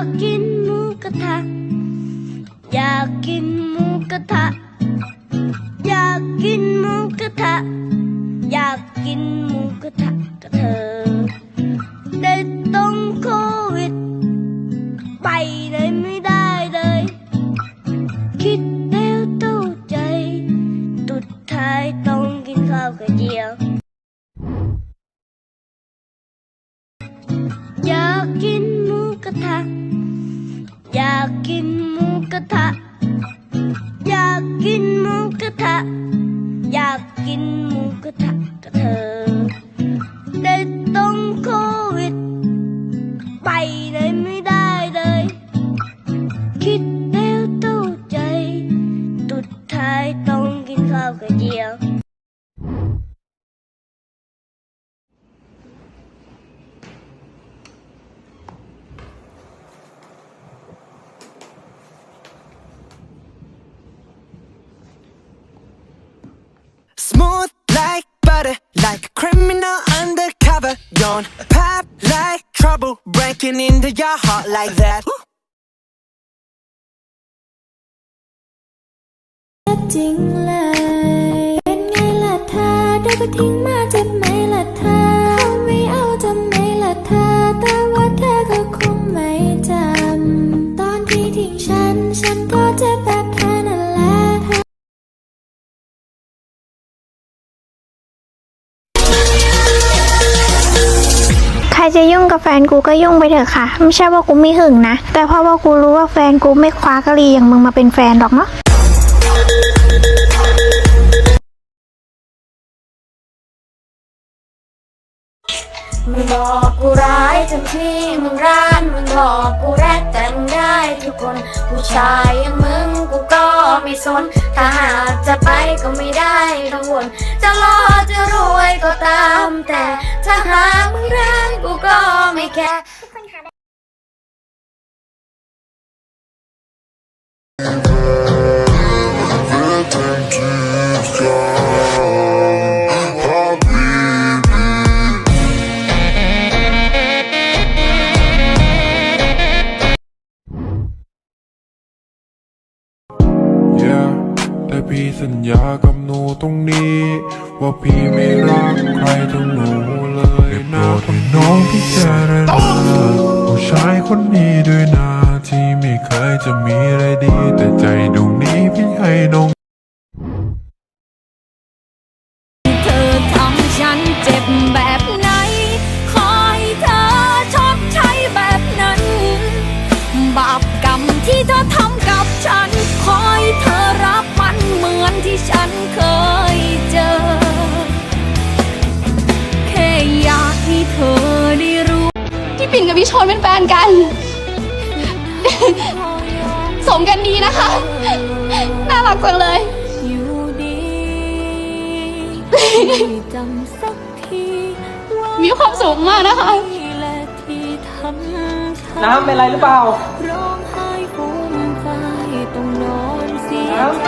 ากกินหมูกระทะ อยากกินหมูกระทะ อยากกินหมูกระทะ อยากกินหมูกระทะกับเธอ ได้ต้องโควิด ไปไหนไม่ได้เลย คิดแล้วเต้าใจ ตุดท้ายต้องกินข้าวกับเจียว อยากกินหมูกระทะ ิน akin mong kata like a criminal undercover. Don't pop like trouble breaking into your heart like that. รจะยุ่งกับแฟนกูก็ยุ่งไปเถอะค่ะ ไม่ใช่ว่ากูไม่หึงนะ แต่เพราะว่ากูรู้ว่าแฟนกูไม่คว้ากะลีอย่างมึงมาเป็นแฟนหรอกเนาะมึงบอกกูร้ายจนที่มึงร้านมึงบอกกูแรกแต่มึงได้ทุกคนผู้ชายอย่างมึงกูก็ไม่สน ถ้าหากจะไปก็ไม่ได้กังวลจะรอจะรวย สัญญากับหนูตรงนี้ ว่าพี่ไม่รักใครทั้งหนูเลยนะให้น้องพิจารณาผู้ชายคนนี้ด้วยนะที่ไม่เคยจะมีอะไรดี แต่ใจดวงนี้พี่ให้น้อง ปิ่นกับพี่ชนเป็นแฟนกัน สมกันดีนะคะ น่ารักจังเลย อยู่ดีจำสักทีว่ามีความสุขมากนะคะและที่ทำน้ำเป็นไรหรือเปล่า ร้องไห้ฟูมฟายต้องนอนเสียน้ำ ใจ